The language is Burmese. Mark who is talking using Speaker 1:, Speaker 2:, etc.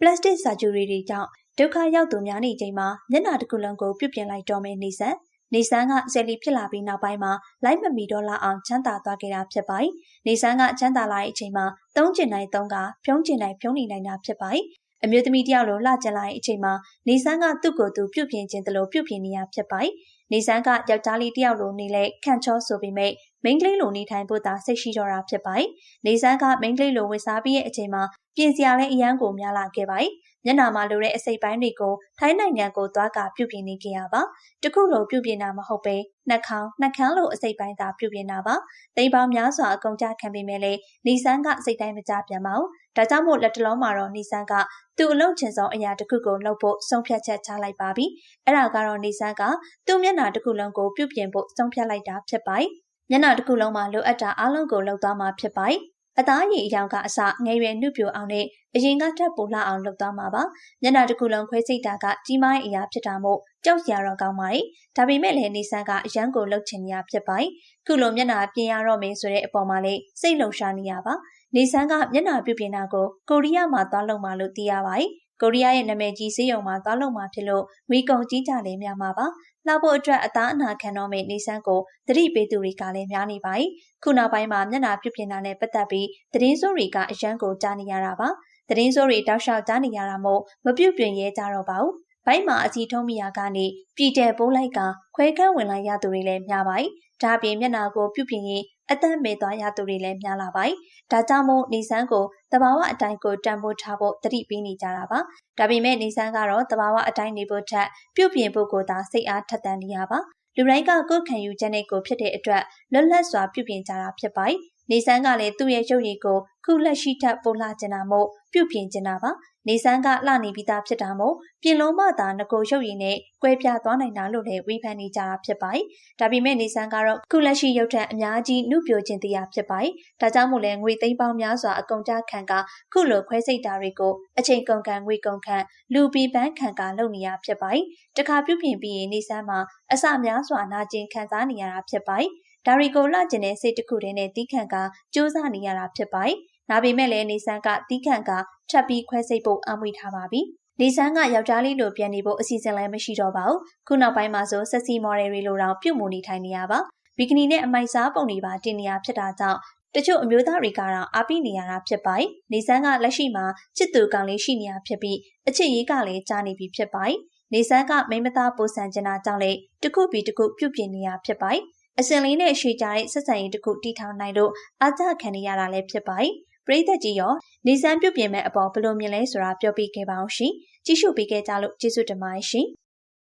Speaker 1: ပလတ်စတစ်ဆာဂျူရီတွေကြောင့်ဒုက္ခရောက်သူများနေချိန်မှာမျက်နှာတစ်ခုလုံးကိုပြုပြင်လိုက်တော့မယ်နေဆန်နေဆန်ကဆယ်လီဖြစ်လာပြီးနောက်ပိုင်းမှာလိုက်မမီတော့လာအောင်ချမ်းသာသွားခဲ့တာဖြစ်ပါတယ်။နေဆန်ကချမ်းသာလာတဲ့အချိန်မှာသုံးကျင်နိုင်သုံးကဖြုံးကျင်နိုင်ဖြုံးနေနိုင်တာဖြစ်ပါတယ်။အမျိုးသမီးတယောက်လိုလှကျင်လာတဲ့အချိန်မှာနေဆန်းကသူ့ကိုယ်သူပြုတ်ပြင်ခြင်းတလို့ပြုတ်ပြင်နေရဖြစ်ပါတယ်။နေဆန်းကယောက်ျားလေးတယောက်လိုနေလဲခန့်ချောဆိုပေမဲ့မိန်းကလေးလိုနေထိုင်ဖို့သာစိတ်ရှိတော့တာဖြစ်ပါတယ်။နေဆန်းကမိန်းကလေးလိုဝစ်စားပြီးရဲ့အချိန်မှာ ပြင်စရာလဲအရန်ကိုများလာခဲ့ပါတယ်။မျက်နှာမှာလိုတဲ့အစိတ်ပိုင်းတွေကိုထိုင်းနိုင်ငံကိုသွားကပြုတ်ပြင်နေကြရပါ။တခုလိုပြုတ်ပြင်တာမဟုတ်ပဲနှက်ခေါင်းနှက်ခမ်းလိုအစိတ်ပိုင်းသာပြုတ်ပြင်တာပါ။တိမ်ပေါင်းများစွာအကုန်ကြခံပေမဲ့လည်းနေဆန်းကစိတ်တိုင်းမကြပြန်ပါဘူး။ဒါကြောင့်မို့လက်တလုံးမှာတော့နေဆန်းကသူ့အလုပ်ချင်ဆုံးအရာတစ်ခုကိုလုပ်ဖို့ဆုံးဖြတ်ချက်ချလိုက်ပါပြီ။အဲ့ဒါကတော့နေဆန်းကသူ့မျက်နှာတစ်ခုလုံးကိုပြုတ်ပြင်ဖို့ဆုံးဖြတ်လိုက်တာဖြစ်ပါတယ်။မျက်နှာတစ်ခုလုံးမှာလိုအပ်တာအလုံးကိုလုပ်သွားမှာဖြစ်ပါတယ်။ အသားရည်အယောင်ကအစငယ်ရွယ်နှုတ်ပြိုအောင်နဲ့အရင်ကထပ်ပိုလှအောင်လုပ်သွားမှာပါမျက်နှာတစ်ခုလုံးခွဲစိတ်တာကကြီးမားအရာဖြစ်တာမို့ကြောက်စရာတော့ကောင်းပါတယ်ဒါပေမဲ့လည်းနေဆန်းကအရန်ကိုလှုပ်ချင်နေရဖြစ်ပါတယ်ခုလိုမျက်နှာပြင်ရတော့မယ်ဆိုတဲ့အပေါ်မှာလေစိတ်လှုပ်ရှားနေရပါ နေဆန်းကမျက်နှာပြုပြင်တာကိုကိုရီးယားမှာသွားလုပ်မှလို့သိရပါတယ်ကိုရီးယားရဲ့နာမည်ကြီးစေးရုံမှာသွားလုပ်မှာဖြစ်လို့ဝီကုံကြီးကြလည်းများမှာပါ။လှဖို့အတွက်အသားအနာခံတော့မယ့်နေဆန်းကိုသတိပေးသူတွေကလည်းများနေပါ යි ။ခုနောက်ပိုင်းမှာမျက်နှာပြုပြင်တာနဲ့ပတ်သက်ပြီးသတင်းစိုးတွေကအရန်ကိုကြားနေရတာပါ။သတင်းစိုးတွေတောက်လျှောက်ကြားနေရတာမို့မပြုတ်ပြင်ရဲကြတော့ပါဘူး။ဘိုင်းမှာအစီထုံးမိရာကနေပြည်တယ်ပိုးလိုက်ကခွဲခန်းဝင်လာရသူတွေလည်းများပါ යි ။ ဒါပြင်မျက်နှာကိုပြုတ်ပြင်ရင်အသက်မေသွားရသူတွေလည်းများလာပါ යි ။ဒါကြောင့်မို့နေဆန်းကိုတဘာဝအတိုင်းကိုတန်ဖိုးထားဖို့တတိပေးနေကြတာပါ။ဒါပေမဲ့နေဆန်းကတော့တဘာဝအတိုင်းနေဖို့ထက်ပြုတ်ပြင်ဖို့ကိုသာစိတ်အားထက်သန်နေရပါ။လူတိုင်းကကိုယ်ခံယူချက်နဲ့ကိုဖြစ်တဲ့အတွက်လွတ်လပ်စွာပြုတ်ပြင်ကြတာဖြစ်ပါတယ်။ နေဆန်းကလည်းသူ့ရဲ့ရုပ်ရည်ကိုခုလက်ရှိထက်ပိုလှကျင်တာမို့ပြုတ်ပြင်ကျင်တာပါ။နေဆန်းကလှနေပြီးသားဖြစ်တာမို့ပြင်လုံးမသာငကိုရုပ်ရည်နဲ့ကွဲပြားသွားနိုင်တာလို့လည်းဝေဖန်နေကြတာဖြစ်ပါတယ်။ဒါပေမဲ့နေဆန်းကတော့ခုလက်ရှိရုပ်ထက်အများကြီးနှုတ်ပြခြင်းတရားဖြစ်ပါတယ်။ဒါကြောင့်မို့လဲငွေသိန်းပေါင်းများစွာအကုန်ကြခံကခုလိုခွဲစိတ်တာတွေကိုအချိန်ကုန်ခံငွေကုန်ခံလူပီပန်းခံကလုပ်နေရဖြစ်ပါတယ်။တခါပြုတ်ပြင်ပြီးရင်နေဆန်းမှာအစများစွာနာကျင်ခံစားနေရတာဖြစ်ပါတယ်။ ဒါရီကိုလှကျင်တဲ့စိတ်တစ်ခုတည်းနဲ့တီးခံကစူးစမ်းနေရတာဖြစ်ပါတယ်။နာပေမဲ့လည်းနေဆန်းကတီးခံကထပ်ပြီးခွဲစိတ်ဖို့အမွေထားပါပြီ။နေဆန်းကယောက်ျားလေးလိုပြန်နေဖို့အစီအစဉ်လည်းမရှိတော့ပါဘူး။ခုနောက်ပိုင်းမှာဆိုဆက်စီမော်ဒယ်တွေလိုတောင်ပြုတ်မှုနေထိုင်နေရပါ။ဘီကနီနဲ့အမိုက်စားပုံတွေပါတင်နေရဖြစ်တာကြောင့်တချို့အမျိုးသားတွေကတော့အားပေးနေရတာဖြစ်ပါတယ်။နေဆန်းကလက်ရှိမှာချစ်သူကောင်လေးရှိနေရဖြစ်ပြီးအချစ်ရေးကလည်းကြားနေပြီဖြစ်ပါတယ်။နေဆန်းကမိမသားပိုဆန်ကျင်တာကြောင့်လေတခုပြီးတခုပြုတ်ပြင်းနေရဖြစ်ပါတယ်။ အစင်လေးနဲ့ရှေ့ကြတဲ့ဆက်ဆံရေးတစ်ခုတီထောင်နိုင်လို့အားကြခံနေရတာလည်းဖြစ်ပါတယ်။ပရိသတ်ကြီးရောနေဆန်းပြုတ်ပြင်မဲ့အပေါ်ဘယ်လိုမြင်လဲဆိုတာပြောပြခဲ့ပါအောင်ရှင်။ကြည့်ရှုပေးခဲ့ကြလို့ကျေးဇူးတင်ပါတယ်ရှင်။